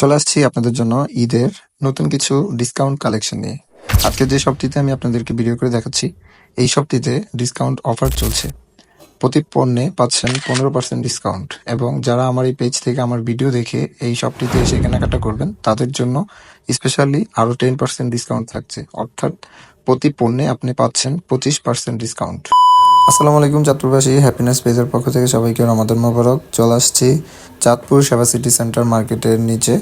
চলে আসছি আপনাদের জন্য ঈদের নতুন কিছু ডিসকাউন্ট কালেকশন নিয়ে। আজকে যে শপটিতে আমি আপনাদেরকে ভিডিও করে দেখাচ্ছি, এই শপটিতে ডিসকাউন্ট অফার চলছে। প্রতি পণ্যে পাচ্ছেন পনেরো পার্সেন্ট ডিসকাউন্ট এবং যারা আমার এই পেজ থেকে আমার ভিডিও দেখে এই শপটিতে এসে কেনাকাটা করবেন, তাদের জন্য স্পেশালি আরও টেন পার্সেন্ট ডিসকাউন্ট থাকছে। অর্থাৎ প্রতি পণ্যে আপনি পাচ্ছেন পঁচিশ পার্সেন্ট ডিসকাউন্ট আসসালামু আলাইকুম, চাঁদপুরবাসী। হ্যাপিনেস পেজের পক্ষ থেকে সবাইকে রমাদান মোবারক। চলে আসছি চাঁদপুর সেবা সিটি সেন্টার মার্কেটের নিচে।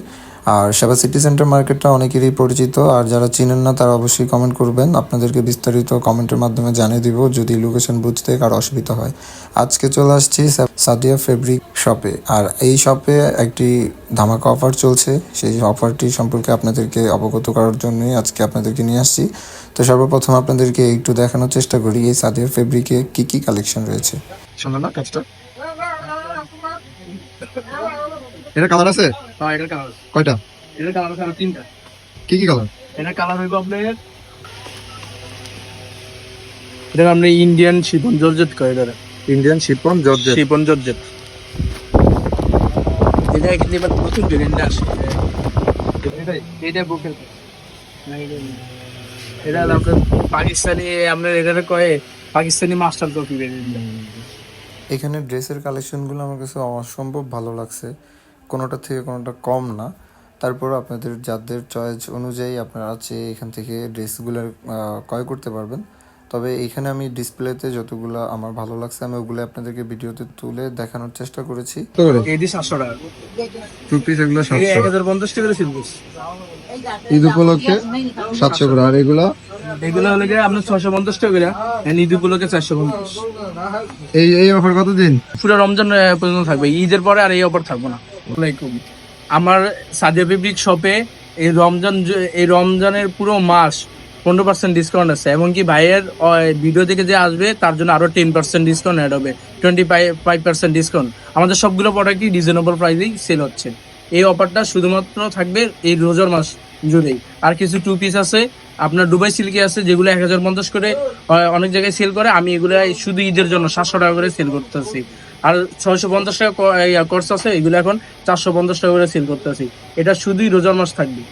আর সেবা সিটি সেন্টার মার্কেটটা অনেকেরই পরিচিত, আর যারা চিনেন না, তারা অবশ্যই কমেন্ট করবেন। আপনাদেরকে বিস্তারিত কমেন্টের মাধ্যমে জানিয়ে দিব, যদি লোকেশন বুঝতে কারও অসুবিধা হয়। আজকে চলে আসছি সাদিয়া ফেব্রিক শপে আর এই শপে একটি ধামাকা অফার চলছে। সেই অফারটি সম্পর্কে আপনাদেরকে অবগত করার জন্যই আজকে আপনাদেরকে নিয়ে আসছি। তো সর্বপ্রথম আপনাদেরকে একটু দেখানোর চেষ্টা করি, এই সাদিয়া ফেব্রিকে কি কি কালেকশন রয়েছে? শোনো না, কাজটা। এটা কালার আছে? হ্যাঁ এটার কালার আছে। কয়টা? এটার কালার আছে আমার তিনটা। কি কি কালার? এটার কালার হইব আপনার এটা আপনি ইন্ডিয়ান শিপন জর্জেট কয় এটা Indian chiffon georgette chiffon georgette এটা এখানে এবার প্রচুর ভেরিয়েন্ট আসে এটা বুকের এটা আপনার পাকিস্তানি আপনার এটা কয়ে পাকিস্তানি মাস্টার কপি ভেরিয়েন্ট এখানে ড্রেসের কালেকশনগুলো আমার কাছে অসম্ভব ভালো লাগছে। কোনোটা থেকে কোনোটা কম না। তারপর আপনাদের যাদের চয়েস অনুযায়ী আপনারা আছে এখান থেকে ড্রেসগুলো ক্রয় করতে পারবেন। তবে এখানে আমি ডিসপ্লেতে যতগুলো আমার ভালো লাগছে আমি ওগুলো আপনাদেরকে ভিডিওতে তুলে দেখানোর চেষ্টা করেছি। সাতশো টাকা। টু পিস এগুলো টাকা ঈদ উপলক্ষে সাতশো করে। আর এগুলো? এগুলো হলে গিয়ে আপনার ছয়শো পঞ্চাশ টাকা করে ঈদ উপলক্ষে চারশো পঞ্চাশ। এই এই অফার কতদিন? পুরো রমজান পর্যন্ত থাকবে। ঈদের পরে আর এই অফার থাকব না। আমার সাদিয়া ফেব্রিক শপে এই রমজান এই রমজানের পুরো মাস পনেরো পার্সেন্ট ডিসকাউন্ট আছে। এমনকি ভাইয়ের ভিডিও থেকে যে আসবে তার জন্য আরও টেন পার্সেন্ট ডিসকাউন্ট অ্যাড হবে। টোয়েন্টি ফাইভ পার্সেন্ট ডিসকাউন্ট আমাদের সবগুলো প্রোডাক্টই রিজনেবল প্রাইসেই সেল হচ্ছে। এই অফারটা শুধুমাত্র থাকবে এই রোজার মাস জুড়েই। আর কিছু টু পিস আছে। আপনার দুবাই সিল্কি আছে, যেগুলো এক হাজার পঞ্চাশ করে অনেক জায়গায় সেল করে, আমি এগুলো শুধু ঈদের জন্য সাতশো টাকা করে সেল করতেছি। আর ছয়শো পঞ্চাশ টাকা কোর্স আছে, এগুলো এখন চারশো পঞ্চাশ টাকা করে সেল করতেছি। এটা শুধুই রোজার মাস থাকবে।